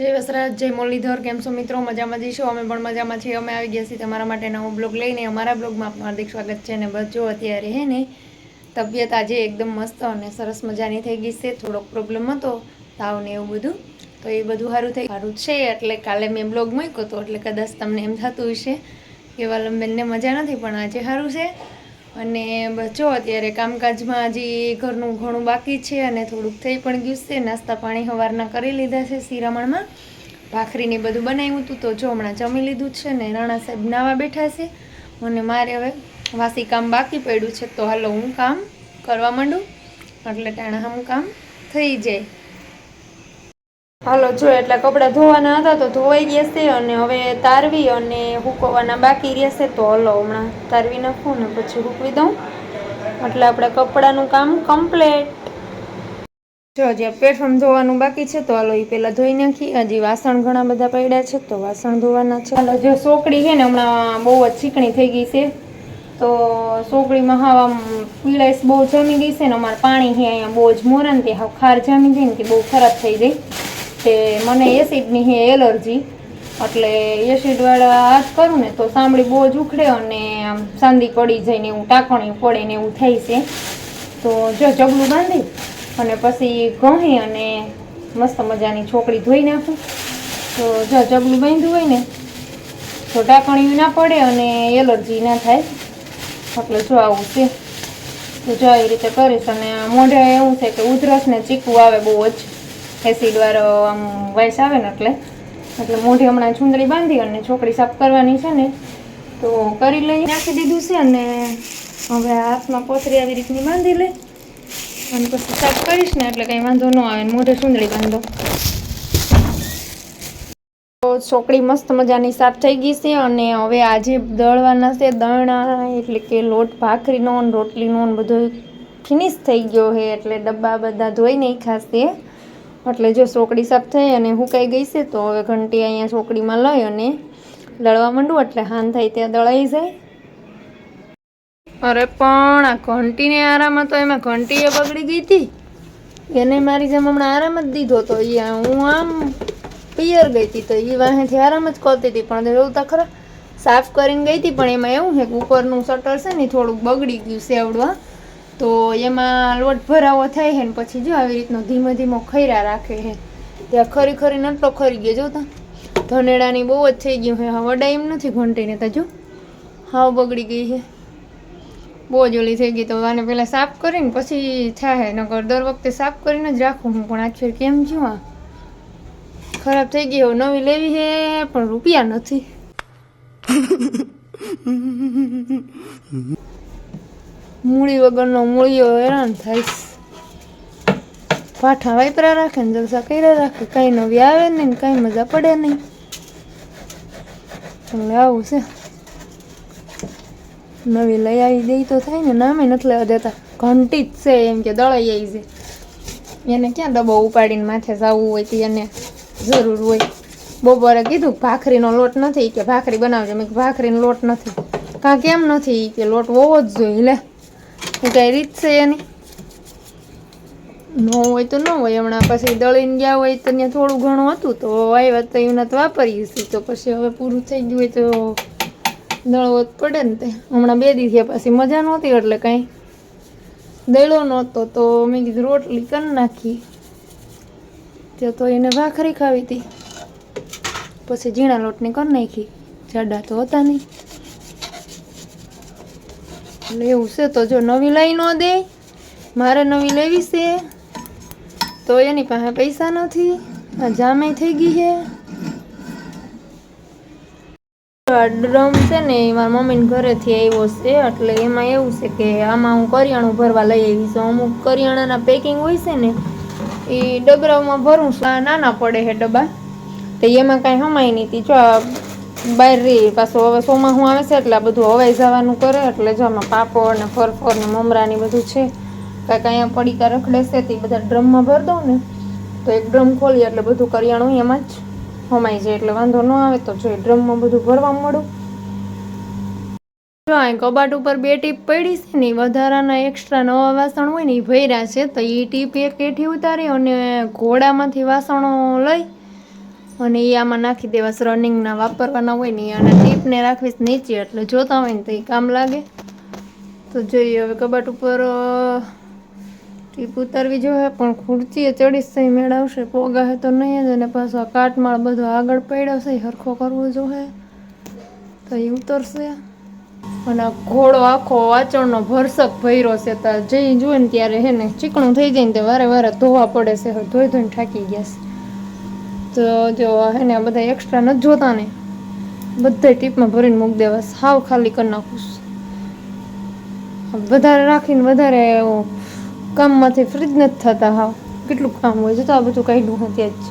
જય વસરાજ, જય મુરલીધર, કેમ છો મિત્રો? મજામાં જઈશું? અમે પણ મજામાં છીએ. અમે આવી ગયા છીએ તમારા માટે નવો બ્લોગ લઈને. અમારા બ્લોગમાં આપનું હાર્દિક સ્વાગત છે અને બસ જો અત્યારે હે ને, તબિયત આજે એકદમ મસ્ત અને સરસ મજાની થઈ ગઈ છે. થોડોક પ્રોબ્લેમ હતો, તાવ ને એવું બધું. તો એ બધું સારું થઈ સારું છે. એટલે કાલે મેં બ્લોગ મૂક્યો હતો એટલે કદાચ તમને એમ થતું હશે કે વાલમબેનને મજા નથી, પણ આજે સારું છે. અને જો અત્યારે કામકાજમાં હજી ઘરનું ઘણું બાકી છે અને થોડુંક થઈ પણ ગયું છે. નાસ્તા પાણી સવારના કરી લીધા છે શિરામણમાં. ભાખરીને બધું બનાવ્યું હતું તો જો હમણાં જમી લીધું છે ને રાણા સાહેબ નાવા બેઠા છે. અને મારે હવે વાસી કામ બાકી પડ્યું છે. તો હાલો હું કામ કરવા માંડું. એટલે ટાણા હું કામ થઈ જાય. હાલો, જો એટલા કપડાં ધોવાના હતા તો ધોવાઈ ગયા છે અને હવે તારવી અને હુકવવાના બાકી રહેશે તો હલો, હમણાં તારવી નાખું ને પછી હૂકવી દઉં. એટલે આપણે કપડાનું કામ કમ્પ્લીટ. જો હજી પ્લેટફોર્મ ધોવાનું બાકી છે તો હાલો એ પહેલાં ધોઈ નાખી. હજી વાસણ ઘણા બધા પડ્યા છે તો વાસણ ધોવાના છે. હાલો, જો સોકડી છે ને હમણાં બહુ જ ચીકણી થઈ ગઈ છે. તો સોકડીમાં હાવ આમ પીળાઈશ બહુ જમી ગઈ છે ને અમારે પાણી છે અહીંયા બહુ જ મોરણ ને તે ખાર જામી જાય ને તે બહુ ખરાબ થઈ જાય તે મને એસિડની હે એલર્જી, એટલે એસિડવાળા હાથ કરું ને તો સાંભળી બહુ જ ઉખડે અને આમ સાંદી પડી જાય ને એવું, ટાંકણી પડે ને એવું થાય છે. તો જો જગલું બાંધી અને પછી ઘણી અને મસ્ત મજાની છોકરી ધોઈ નાખું. તો જો જગલું બાંધ્યું હોય ને, તો ટાંકણી ના પડે અને એલર્જી ના થાય. એટલે જો આવું છે. તો જો આવી રીતે કરીશ અને મોઢે એવું છે કે ઉધરસ ને ચીકવું આવે બહુ જ. એસિડ વાળો આમ વાઇસ આવે ને એટલે. એટલે મોઢે હમણાં ચુંદડી બાંધી અને છોકરી સાફ કરવાની છે ને, તો કરી લઈ નાખી દીધું છે અને હવે હાથમાં પોથરી આવી રીતની બાંધી લે અને પછી સાફ કરીશ ને એટલે કંઈ વાંધો ન આવે મોઢે ચુંદડી બાંધો. તો છોકરી મસ્ત મજાની સાફ થઈ ગઈ છે અને હવે આજે દળવાના છે દણા, એટલે કે લોટ ભાખરીનો રોટલીનો બધો ફિનિશ થઈ ગયો છે, એટલે ડબ્બા બધા ધોઈ નહીં છે. એટલે જો સોકડી સાફ થઈ અને હુકાઈ ગઈ છે, તો હવે ઘંટી અહીંયા સોકડીમાં લઈ અને દળવા માંડું, એટલે હાન થાય ત્યાં દળાઈ જાય. અરે પણ આ ઘંટીને આરામ હતો, એમાં ઘંટી એ બગડી ગઈ હતી. એને મારી જેમ હમણાં આરામ જ દીધો તો એ હું આમ પિયર ગઈ હતી તો એ વાહેથી આરામ જ કરતી હતી. પણ જોયું તો ખરા, સાફ કરીને ગઈ હતી, પણ એમાં એવું છે કે ઉપરનું શટર છે ને થોડુંક બગડી ગયું છે આવડવા. તો એમાં લોટ ભરાવો થાય છે ને પછી જો આવી રીતનો ધીમે ધીમો ખૈરા રાખે છે ત્યાં ખરી ખરીને આટલો ખરી ગયો જોતા ધનેડાની બહુ જ થઈ ગયું છે હા, વડા એમ નથી ઘંટીને તો જો. હાવ બગડી ગઈ છે બહુ જ ઓલી થઈ ગઈ તો આને પહેલાં સાફ કરીને પછી થાય નકર દર વખતે સાફ કરીને જ રાખું હું, પણ આખી કેમ છું આ? ખરાબ થઈ ગઈ હવે નવી લેવી છે પણ રૂપિયા નથી. મૂળી વગરનો મૂળીઓ હેરાન થાય પાઠા વાપરા રાખે ને જલસા કર્યા રાખે. કાંઈ નવી આવે નહીં કાંઈ મજા પડે નહીં. એટલે આવું છે. નવી લઈ આવી દઈ તો થાય ને, નામે નથી લેવા દેતા ઘંટી જ છે એમ કે દળાઈ આવી છે. એને ક્યાં ડબ્બો ઉપાડીને માથે જવું હોય તો એને જરૂર હોય. બપોરે કીધું ભાખરીનો લોટ નથી કે ભાખરી બનાવજો. મેં ભાખરીનો લોટ નથી. કાં કેમ નથી? કે લોટ હોવો જ જોઈએ લે. એ કઈ રીત છે એની. ન હોય તો ન હોય. હમણાં પછી દળીને ગયા હોય તો ત્યાં થોડું ઘણું હતું તો આવ્યા તો એના તો વાપરીએ છીએ. તો પછી હવે પૂરું થઈ ગયું હોય તો દળવો જ પડે ને તે. હમણાં બે દી થયા પછી મજા નહોતી એટલે કાંઈ. દળો નહોતો તો મેં કીધું રોટલી કરી નાખી. ત્યાં તો એને ભાખરી ખાવી હતી. પછી ઝીણા લોટની કરી નાખી. જાડા તો હતા નહીં. એવું છે તો જો નવી લઈ ન દે, મારે નવી લેવી છે, તો એની પાસે પૈસા નથી, આ જામે થઈ ગઈ છે. ડ્રમ છે ને એ મારા મમ્મીને ઘરેથી આવ્યો છે, એટલે એમાં એવું છે કે આમાં હું કરિયાણું ભરવા લઈ આવી છું. અમુક કરિયાણાના પેકિંગ હોય છે ને, એ ડબરામાં ભરું છું. નાના પડે છે ડબ્બા, તો એમાં કાંઈ હમાય નહીં. તી જો બહાર રહી, પાછું હવે હું આવે છે એટલે આ બધું હવાઈ જવાનું કરે, એટલે જો આમાં પાપડ ને ફરફર ને મમરા ને બધું છે. કાંઈક અહીંયા પડીકા રખડે છે, તે બધા ડ્રમમાં ભરી દઉં ને, તો એક ડ્રમ ખોલી એટલે બધું કરિયાણું એમાં જ હમાઈ જાય, એટલે વાંધો ન આવે, તો જો એ ડ્રમમાં બધું ભરવા મળું. જો અહીં કબાટ ઉપર બે ટીપ પડી છે ને વધારાના એક્સ્ટ્રા નવા વાસણ હોય ને એ ભર્યા છે, તો એ ટીપ એક એઠી ઉતારી અને ઘોડામાંથી વાસણો લઈ અને એ આમાં નાખી દેવાશ રનિંગના વાપરવાના હોય ને અને ટીપને રાખવીશ નીચે, એટલે જોતા હોય ને તો એ કામ લાગે. તો જોઈએ, હવે કબાટ ઉપર ટીપ ઉતારવી જોઈએ, પણ ખુરચીએ ચડીશ તો મેળવશે આવશે. પોગા તો નહીં જ, અને પાછો કાટમાળ બધો આગળ પડ્યો છે હરખો કરવો જોઈએ. તો એ ઉતરશે. અને ઘોડો આખો વાંચણનો ભરસક ભર્યો છે ત્યાં જઈ જોઈએ ને ત્યારે હે ને ચીકણું થઈ જાય ને તે વારે વારે ધોવા પડે છે ધોઈ ધોઈને થાકી ગયા છે. તો જો હે ને બધા એક્સ્ટ્રા નથી જોતા ને, બધા ટીપમાં ભરીને મૂકી દેવા, સાવ ખાલી કરી નાખું વધારે રાખીને વધારે કામમાંથી ફ્રી જ નથી થતા હાવ. કેટલું કામ હોય છે તો આ બધું કાઢ્યું હું ત્યાં જ.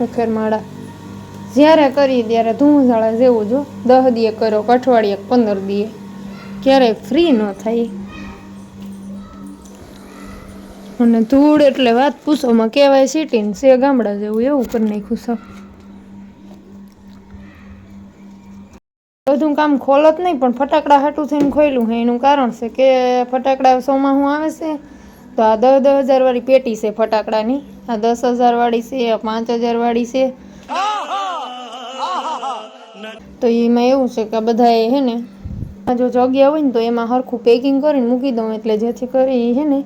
ઉખેર માળા. જ્યારે કરી ત્યારે ધૂમઝાળા જેવું જો દહ દીએ કરો અઠવાડિયે પંદર દીએ. ક્યારેય ફ્રી ન થાય. અને ધૂળ એટલે વાત પૂછોમાં કહેવાય સિટી ને સે ગામડા જેવું, એવું કરી નાખ્યું સબ બધું કામ ખોલત નહીં, પણ ફટાકડા હાટું થઈને ખોલ્યું હે. એનું કારણ છે કે ફટાકડા સોમાં હું આવે છે, તો આ દસ દસ હજાર વાળી પેટી છે ફટાકડાની. આ દસ હજાર વાળી છે, આ પાંચ હજાર વાળી છે. તો એમાં એવું છે કે બધાએ હે ને જો જગ્યા હોય ને તો એમાં હરખું પેકિંગ કરીને મૂકી દઉં, એટલે જેથી કરી હે ને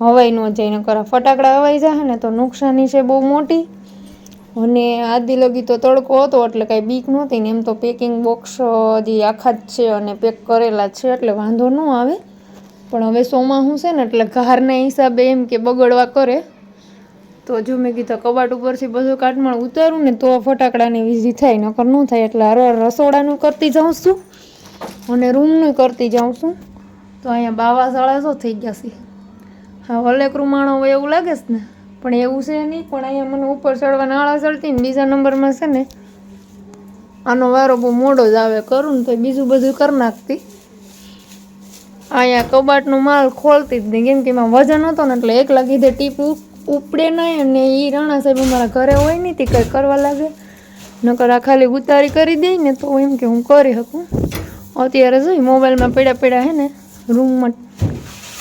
હવાઈ ન જાય નકર આ ફટાકડા હવાઈ જાય ને તો નુકસાની છે બહુ મોટી. અને આદિ લગી તો તડકો હતો, એટલે કાંઈ બીક નહોતી ને એમ તો પેકિંગ બોક્સ હજી આખા જ છે અને પેક કરેલા છે, એટલે વાંધો ન આવે. પણ હવે શોમાં હું છે ને, એટલે ઘારના હિસાબે એમ કે બગડવા કરે. તો જો મેં કીધું કબાટ ઉપરથી બધું કાટમાળ ઉતારું ને તો ફટાકડાની વીજી થાય, નકર ન થાય, એટલે હારો રસોડાનું કરતી જાઉં છું. અને રૂમનું કરતી જાઉં છું. તો અહીંયા બાવા સાળા શું થઈ ગયા છે? હા વલેક રૂમાણો હોય એવું લાગે છે ને? પણ એવું છે નહીં, પણ અહીંયા મને ઉપર ચડવા નાળા ચડતી ને બીજા નંબરમાં છે ને, આનો વારો બહુ મોડો જ આવે. કરું ને તો બીજું બધું કરી નાખતી. અહીંયા કબાટનો માલ ખોલતી જ નહીં, કેમ કે એમાં વજન હતો ને, એટલે એકલા કીધે ટીપ ઉપ- ઉપડે નહીં અને એ રાણા સાહેબ અમારા ઘરે હોય નહીં, તે કંઈ કરવા લાગે. નકર આ ખાલી ઉતારી કરી દઈ ને તો એમ કે હું કરી શકું. અત્યારે જોઈ, મોબાઈલમાં પડ્યા પડ્યા હે ને, રૂમમાં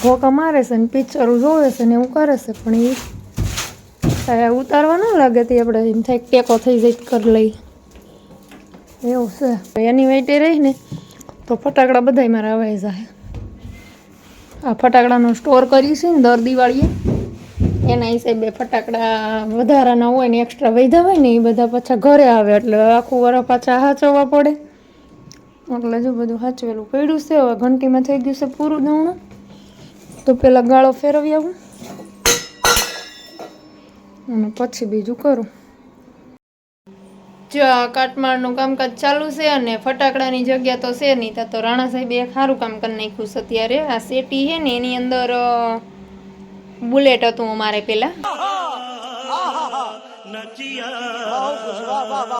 ભોકા મારે છે ને, પિક્ચરો જોવે છે ને, એવું કરે છે, પણ એ ઉતારવા ન લાગે તે આપણે એમ થાય ટેકો થઈ જાય કરી લઈ એવું છે. એની વાઈટે રહી ને, તો ફટાકડા બધાય મારા અવાય જાય આ ફટાકડાનો સ્ટોર કરી છે ને, દર દિવાળીએ. એના હિસાબે ફટાકડા વધારાના હોય ને એક્સ્ટ્રા વધ્યા હોય ને, એ બધા પાછા ઘરે આવે, એટલે આખું વરસ પાછા સાચવવા પડે. એટલે જો બધું સાચવેલું પડ્યું છે, હવે ઘંટીમાં થઈ ગયું છે પૂરું દવણું તો પહેલાં ગાળો ફેરવી આવું. અને પછી બીજું કરું. જો આ કાટમાળનું કામકાજ ચાલુ છે અને ફટાકડાની જગ્યા તો છે નહીં, ત્યાં તો રાણા સાહેબે એ સારું કામ કરી નાખ્યું છે અત્યારે. આ સેટી છે ને, એની અંદર બુલેટ હતું અમારે પેલા.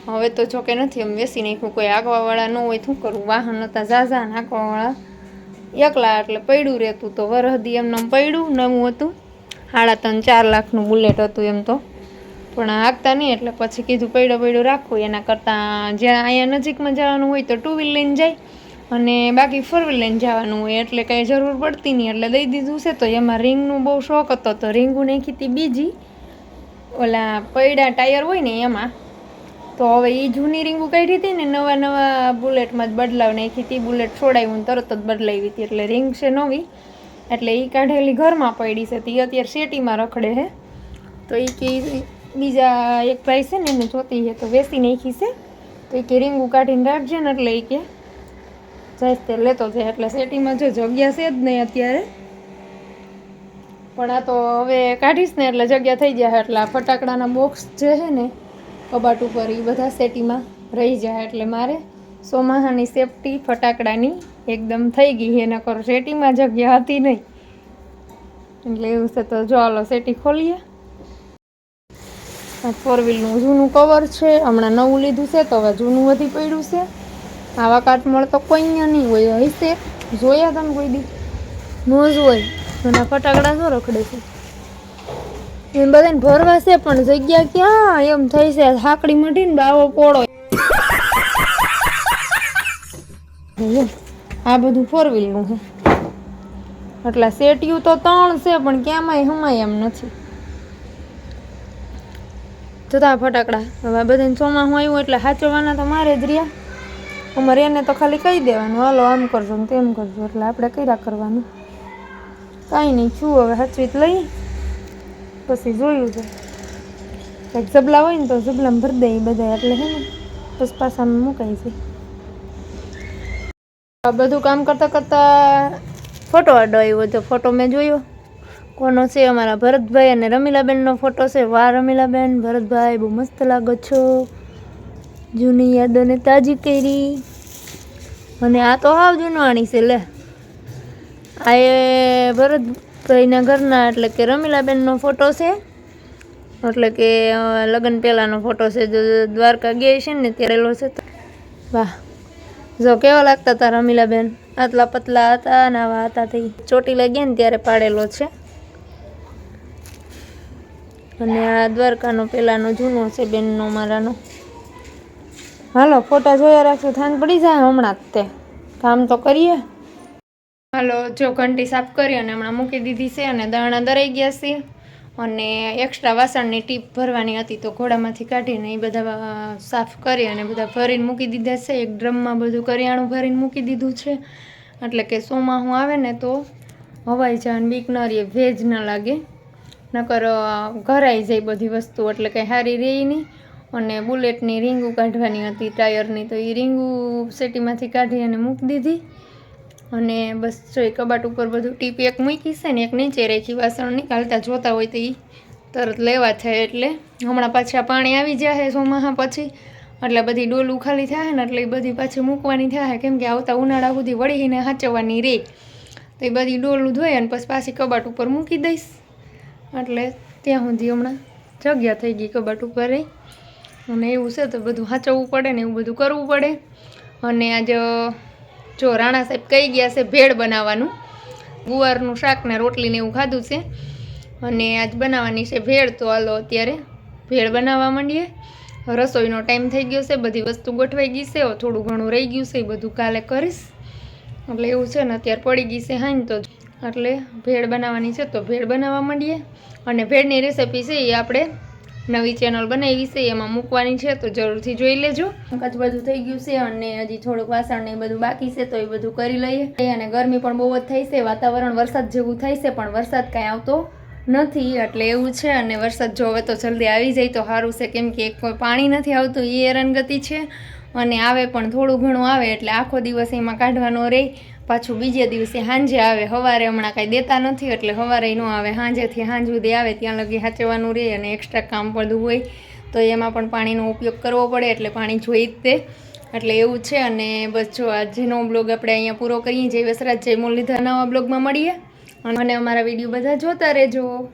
હવે તો જોકે નથી એમ બેસી નાખ્યું, કોઈ આગવાવાળા ન હોય શું કરવું વાહન હતા ઝાઝા ને આગવાવાળા એકલા એટલે પડ્યું રહેતું તો વરહદી એમને એમ પડ્યું, નવું હતું. સાડા ત્રણ, ચાર લાખનું બુલેટ હતું એમ તો. પણ હાંકતા નહીં એટલે પછી કીધું પૈડો પડ્યો રાખવું એના કરતાં જ્યાં અહીંયા નજીકમાં જવાનું હોય તો ટુ વ્હીલ લઈને જાય અને બાકી ફોર વ્હીલ લઈને જવાનું હોય એટલે કંઈ જરૂર પડતી નહીં. એટલે દઈ દીધું છે તો એમાં રિંગનું બહુ શોખ હતો તો રિંગું નાખી હતી બીજી. ઓલા પૈડા ટાયર હોય ને એમાં તો હવે એ જૂની રીંગું કાઢી હતી ને નવા નવા બુલેટમાં જ બદલાવ નાખી હતી. બુલેટ છોડાવ્યું હું તરત જ બદલાવી હતી. એટલે રીંગ છે નવી. એટલે એ કાઢેલી ઘરમાં પડી છે. તે અત્યારે શેટીમાં રખડે છે તો એ કે બીજા એક ભાઈ છે ને એને જોતી છે તો વેસી નાખી છે. તો એ કે રીંગું કાઢીને રાખજે ને એટલે એ કે જાય તે લેતો જાય. એટલે શેટીમાં જો જગ્યા છે જ નહીં અત્યારે. પણ આ તો હવે કાઢીશ ને એટલે જગ્યા થઈ જાય એટલે આ ફટાકડાના બોક્સ જે છે ને કબાટ ઉપર એ બધા સેટીમાં રહી જાય એટલે મારે સોમાહાની સેફટી ફટાકડાની એકદમ થઈ ગઈ એના કરો સેટીમાં જગ્યા હતી નહીં. એટલે એવું છે તો જો હાલો સેટી ખોલીએ. ફોર વ્હીલનું જૂનું કવર છે, હમણાં નવું લીધું છે, તો હવે જૂનું વધી પડ્યું છે. આવા કાટમળ તો કોઈ અહીંયા નહીં હોય, હશે. જોયા તમે કોઈ દી? નો જ હોય. અને ફટાકડા શું રખડે છે. એમ બધાને ભરવા પણ જગ્યા ક્યાં? એમ થઈ છે, હાકડી મઢીને બાવો પોળો. આ બધું ફોર વ્હીલનું છે એટલે સેટિયું તો ત્રણ છે, પણ ક્યાંમાં હમાય એમ નથી. જતા ફટાકડા. હવે બધાને ચોમાં હું આવ્યું એટલે સાચવવાના તો મારે જ રહ્યા. અમારે એને તો ખાલી કહી દેવાનું, હાલો, આમ કરજો તેમ કરજો. એટલે આપણે કર્યા કરવાનું. કાંઈ નહીં, છું, હવે સાચવી જ લઈ. પછી જોયું છે. કંઈક ઝબલા હોય ને તો જબલામાં ભરી દઈએ બધા એટલે હે ને પછી પાછામાં મુકાઈ છે. બધું કામ કરતાં કરતાં ફોટો આડો આવ્યો તો ફોટો મેં જોયો. કોનો છે? અમારા ભરતભાઈ અને રમીલાબેનનો ફોટો છે. વાહ રમીલાબેન, ભરતભાઈ, બહુ મસ્ત લાગો છો. જૂની યાદોને તાજી કરી. અને આ તો હાવ જૂનવાણી છે, લે. આ એ ભરતભાઈના ઘરના એટલે કે રમીલાબેનનો ફોટો છે. એટલે કે લગ્ન પહેલાંનો ફોટો છે. જો દ્વારકા ગયા છે ને ત્યારે લો છે. તો. વાહ. જો, કેવા લાગતા હતા રમીલાબેન? આટલા પતલા હતા અને આવા હતા થઈ ચોટીલા ગયા ને ત્યારે પાડેલો છે. અને આ દ્વારકાનો પેલાનો જૂનો છે બેનનો મારાનો. હાલો, ફોટા જોયા રાખશો થાન પડી જાય હમણાં જ તે. કામ તો કરીએ. હાલો, જો ઘંટી સાફ કરી અને હમણાં મૂકી દીધી છે અને દાણા દરાઈ ગયા છે અને એક્સ્ટ્રા વાસણની ટીપ ભરવાની હતી તો ઘોડામાંથી કાઢીને એ બધા સાફ કરી અને બધા ભરીને મૂકી દીધા છે. એક ડ્રમમાં બધું કરિયાણું ભરીને મૂકી દીધું છે. એટલે કે સોમાહું આવે ને તો હવાઈ જાય બીક ન રહે, ભેજ ન લાગે. નકર ઘરાઈ જાય બધી વસ્તુ, એટલે કંઈ સારી રહી નહીં. અને બુલેટની રીંગું કાઢવાની હતી, ટાયરની, તો એ રીંગું સેટીમાંથી કાઢી અને મૂકી દીધી. અને બસ જો એ કબાટ ઉપર બધું ટીપ એક મૂકી છે ને એક નીચે રાખી, વાસણ નીકાળતા જોતા હોય તો એ તરત લેવા થાય એટલે હમણાં પાછા પાણી આવી જાય ચોમાસા પછી, એટલે બધી ડોલું ખાલી થાય ને એટલે એ બધી પાછી મૂકવાની થાય કેમ કે આવતા ઉનાળા સુધી વળીને હાચવવાની રહે તો એ બધી ડોલું ધોઈ અને પછી પાછી કબાટ ઉપર મૂકી દઈશ. એટલે ત્યાં સુધી હમણાં જગ્યા થઈ ગઈ કબાટ ઉપર રહી. અને એવું છે તો બધું સાચવવું પડે ને એવું બધું કરવું પડે. અને આજ જો રાણા સાહેબ કહી ગયા છે ભેળ બનાવવાનું. ગુવારનું શાક ને રોટલીને એવું ખાધું છે. અને આજ બનાવવાની છે ભેળ. તો હાલો અત્યારે ભેળ બનાવવા માંડીએ. રસોઈનો ટાઈમ થઈ ગયો છે, બધી વસ્તુ ગોઠવાઈ ગઈ છે થોડું ઘણું રહી ગયું છે, એ બધું કાલે કરીશ. એટલે એવું છે ને અત્યારે પડી ગઈ છે હાઈ તો એટલે ભેળ બનાવવાની છે, તો ભેળ બનાવવા માંડીએ. અને ભેળની રેસિપી છે એ આપણે નવી ચેનલ બનાવી છે, એમાં મૂકવાની છે, તો જરૂરથી જોઈ લેજો. કચ બધું થઈ ગયું છે અને હજી થોડુંક વાસણ ને બધું બાકી છે, તો એ બધું કરી લઈએ. અને ગરમી પણ બહુ જ થઈ છે, વાતાવરણ વરસાદ જેવું થાય છે, પણ વરસાદ કાંઈ આવતો નથી, એટલે એવું છે. અને વરસાદ જો હવે તો જલ્દી આવી જાય તો સારું છે, કેમ કે એક કોઈ પાણી નથી આવતું એ હેરાનગતિ છે. અને આવે પણ થોડું ઘણું આવે, એટલે આખો દિવસ એમાં કાઢવાનો રહે પાછું બીજે દિવસે સાંજે આવે. સવારે હમણાં કાંઈ દેતા નથી, એટલે સવારે ન આવે. સાંજેથી સાંજ સુધી આવે, ત્યાં લગી સાચવવાનું રહે અને એક્સ્ટ્રા કામ પડતું હોય, તો એમાં પણ પાણીનો ઉપયોગ કરવો પડે, એટલે પાણી જોઈ જ તે. એટલે એવું છે અને બસ જો આજનો બ્લોગ આપણે અહીંયા પૂરો કરીએ. જય વસરાજ, જય મુરલીધર. નવા બ્લોગમાં મળીએ. અને અમારા વીડિયો બધા જોતા રહેજો.